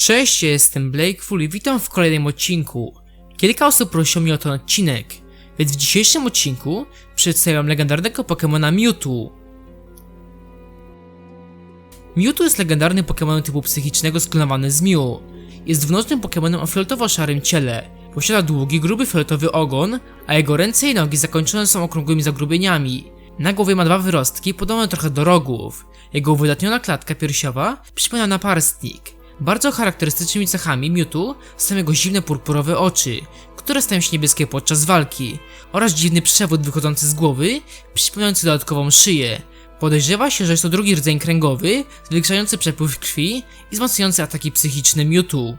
Cześć, jestem Blake Full i witam w kolejnym odcinku. Kilka osób prosiło mnie o ten odcinek, więc w dzisiejszym odcinku przedstawiam legendarnego Pokemona Mewtwo. Mewtwo jest legendarnym Pokemonem typu psychicznego sklonowany z Mew. Jest dwunożnym Pokemonem o fioletowo-szarym ciele. Posiada długi, gruby fioletowy ogon, a jego ręce i nogi zakończone są okrągłymi zagrubieniami. Na głowie ma dwa wyrostki, podobne trochę do rogów. Jego uwydatniona klatka piersiowa przypomina naparstnik. Bardzo charakterystycznymi cechami Mewtwo są jego dziwne purpurowe oczy, które stają się niebieskie podczas walki, oraz dziwny przewód wychodzący z głowy, przypominający dodatkową szyję. Podejrzewa się, że jest to drugi rdzeń kręgowy, zwiększający przepływ krwi i wzmacniający ataki psychiczne Mewtwo.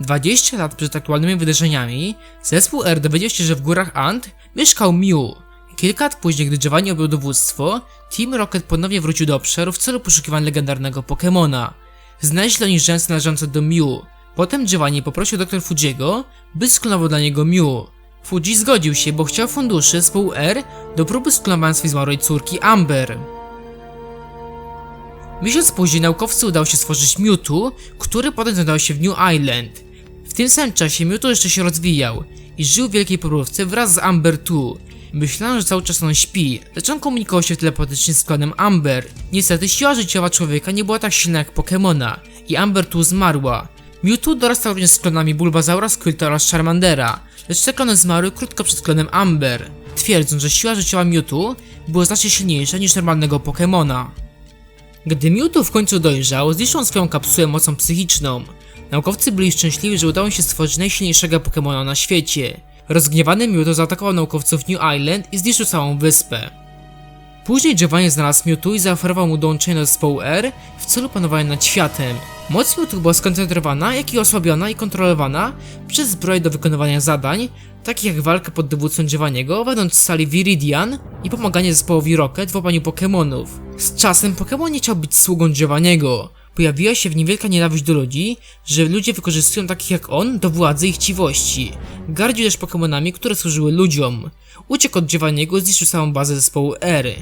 20 lat przed aktualnymi wydarzeniami, zespół R dowiedział się, że w górach Ant mieszkał Mew. Kilka lat później, gdy Giovanni objął dowództwo, Team Rocket ponownie wrócił do obszaru w celu poszukiwania legendarnego Pokemona. Znaleźli oni rzęsy należące do Mew. Potem Giovanni poprosił dr Fujiego, by sklonował dla niego Mew. Fuji zgodził się, bo chciał funduszy z R do próby sklonowania swojej zmarłej córki Amber. Miesiąc później naukowcy udało się stworzyć Mewtwo, który potem znajdował się w New Island. W tym samym czasie Mewtwo jeszcze się rozwijał i żył w wielkiej porówce wraz z Amber 2. Myślano, że cały czas on śpi, lecz on komunikował się telepatycznie z klonem Amber. Niestety siła życiowa człowieka nie była tak silna jak Pokemona i Amber 2 zmarła. Mewtwo dorastał również z klonami Bulbazaura, Squirta oraz Charmandera, lecz te klony zmarły krótko przed klonem Amber, twierdząc, że siła życiowa Mewtwo była znacznie silniejsza niż normalnego Pokemona. Gdy Mewtwo w końcu dojrzał, zniszczył swoją kapsułę mocą psychiczną. Naukowcy byli szczęśliwi, że udało się stworzyć najsilniejszego Pokemona na świecie. Rozgniewany Mewtwo zaatakował naukowców New Island i zniszczył całą wyspę. Później Giovanni znalazł Mewtwo i zaoferował mu dołączenie do zespołu R w celu panowania nad światem. Moc Mewtwo była skoncentrowana, jak i osłabiona i kontrolowana przez zbroję do wykonywania zadań, takich jak walka pod dowództwem Giovanniego, wewnątrz sali Viridian i pomaganie zespołowi Rocket w łapaniu Pokemonów. Z czasem Pokemon nie chciał być sługą Giovanniego. Pojawiła się w nim wielka nienawiść do ludzi, że ludzie wykorzystują takich jak on do władzy i chciwości. Gardził też Pokemonami, które służyły ludziom. Uciekł od Giovanniego i zniszczył całą bazę zespołu Ery.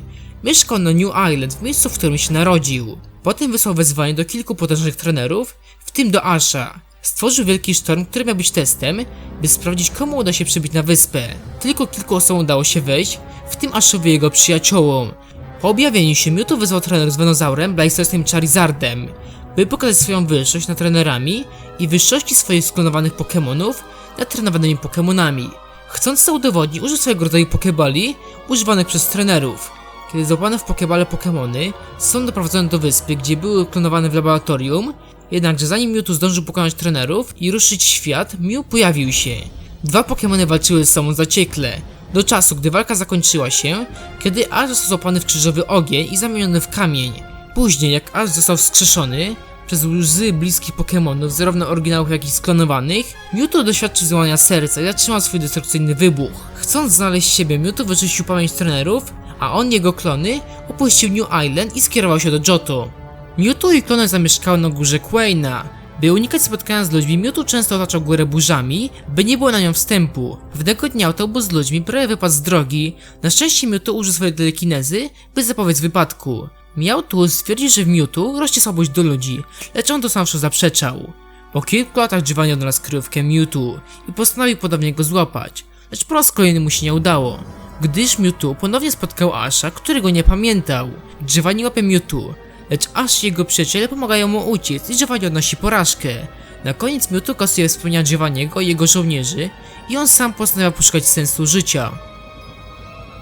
Mieszkał na New Island, w miejscu, w którym się narodził. Potem wysłał wezwanie do kilku potężnych trenerów, w tym do Asha. Stworzył wielki sztorm, który miał być testem, by sprawdzić komu uda się przybić na wyspę. Tylko kilku osobom udało się wejść, w tym Ashowi jego przyjaciołom. Po objawieniu się Mewtwo wyzwał trener z Venozaurem, Blastoisem i Charizardem, by pokazać swoją wyższość nad trenerami i wyższości swoich sklonowanych Pokemonów nad trenowanymi Pokemonami. Chcąc to udowodnić, użył swojego rodzaju Pokebali używanych przez trenerów. Kiedy złapane w Pokebale Pokemony są doprowadzone do wyspy, gdzie były klonowane w laboratorium, jednakże zanim Mewtwo zdążył pokonać trenerów i ruszyć świat, Mew pojawił się. Dwa Pokemony walczyły ze sobą zaciekle, do czasu, gdy walka zakończyła się, kiedy Ash został złapany w krzyżowy ogień i zamieniony w kamień. Później, jak Ash został wskrzeszony przez łzy bliskich Pokemonów, zarówno oryginałów, jak i sklonowanych, Mewtwo doświadczył złamania serca i zatrzymał swój destrukcyjny wybuch. Chcąc znaleźć siebie, Mewtwo wyczyścił pamięć trenerów, a on jego klony opuścił New Island i skierował się do Johto. Mewtwo i klony zamieszkały na górze Quaina, by unikać spotkania z ludźmi, Mewtwo często otaczał górę burzami, by nie było na nią wstępu. Pewnego dnia autobus z ludźmi prawie wypadł z drogi. Na szczęście Mewtwo użył swojej telekinezy, by zapobiec wypadku. Miał tu stwierdzić, że w Mewtwo rośnie słabość do ludzi, lecz on to sam zaprzeczał. Po kilku latach Giovanni odnalazł kryjówkę Mewtwo i postanowił podobnie go złapać, lecz po raz kolejny mu się nie udało. Gdyż Mewtwo ponownie spotkał Asha, którego nie pamiętał. Giovanni łapie Mewtwo, lecz aż jego przyjaciele pomagają mu uciec i Giovanni odnosi porażkę. Na koniec Mewtwo kasuje wspomnienia Giovanniego i jego żołnierzy i on sam postanawia poszukać sensu życia.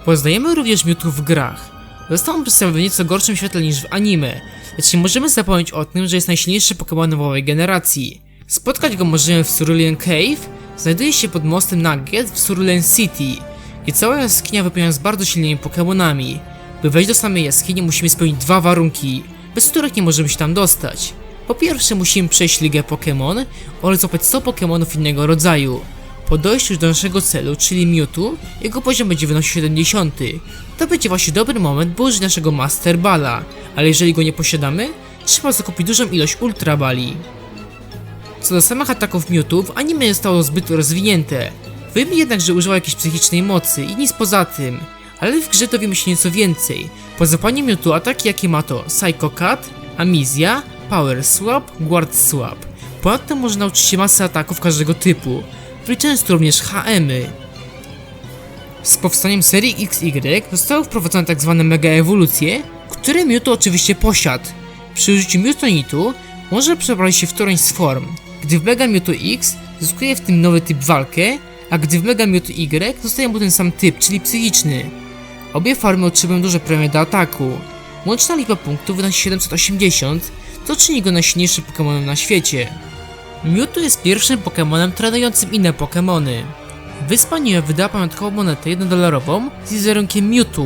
Poznajemy również Mewtwo w grach. Został on przedstawiony w nieco gorszym świetle niż w anime, lecz nie możemy zapomnieć o tym, że jest najsilniejszy Pokémon nowej generacji. Spotkać go możemy w Cerulean Cave, znajduje się pod mostem Nugget w Cerulean City i cała jaskinia wypełniona z bardzo silnymi Pokémonami. By wejść do samej jaskini musimy spełnić dwa warunki, bez których nie możemy się tam dostać. Po pierwsze musimy przejść ligę Pokémon oraz złapać 100 Pokémonów innego rodzaju. Po dojściu do naszego celu, czyli Mewtwo, jego poziom będzie wynosił 70. To będzie właśnie dobry moment, by użyć naszego Master Balla, ale jeżeli go nie posiadamy, trzeba zakupić dużą ilość Ultra Bali. Co do samych ataków Mewtwo, anime zostało zbyt rozwinięte. Wiemy jednak, że używa jakiejś psychicznej mocy i nic poza tym, ale w grze dowiemy się nieco więcej. Po zapaniu Mewtwo ataki jakie ma to Psycho Cut, Amizja, Power Swap, Guard Swap. Ponadto może nauczyć się masy ataków każdego typu, tu również HM-y. Z powstaniem serii XY zostały wprowadzone tzw. mega ewolucje, które Mewtwo oczywiście posiadł. Przy użyciu Mewtwonitu może przebrać się w którąś z form. Gdy w Mega Mewtwo X zyskuje w tym nowy typ walkę, a gdy w Mega Mewtwo Y zostaje mu ten sam typ, czyli psychiczny. Obie formy otrzymują duże premie do ataku. Łączna liczba punktów wynosi 780, co czyni go najsilniejszym Pokemonem na świecie. Mewtwo jest pierwszym Pokemonem trenującym inne Pokemony. Wyspa Niue wydała pamiątkową monetę 1-dolarową z wizerunkiem Mewtwo.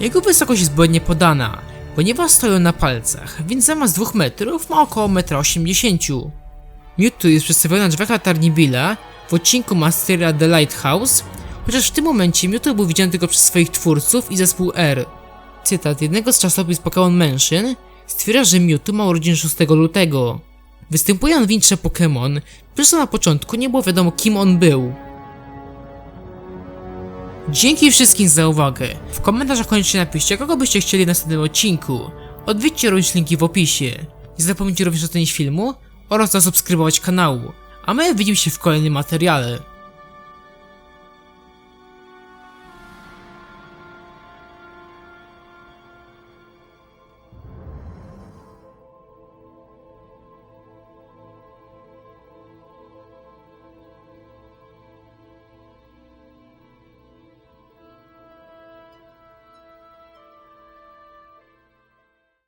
Jego wysokość jest błędnie podana, ponieważ stoją na palcach, więc zamiast 2 metrów ma około 1,80 m. Mewtwo jest przedstawiony na drzwiach latarni Billa w odcinku Masteria The Lighthouse, chociaż w tym momencie Mewtwo był widziany tylko przez swoich twórców i zespół R. Cytat jednego z czasopism Pokémon Mansion stwierdza, że Mewtwo ma urodziny 6 lutego. Występuje on w intrze Pokémon, przez co na początku nie było wiadomo kim on był. Dzięki wszystkim za uwagę. W komentarzach koniecznie napiszcie, kogo byście chcieli w następnym odcinku. Odwiedźcie również linki w opisie. Nie zapomnijcie również ocenić filmu oraz zasubskrybować kanału. A my widzimy się w kolejnym materiale.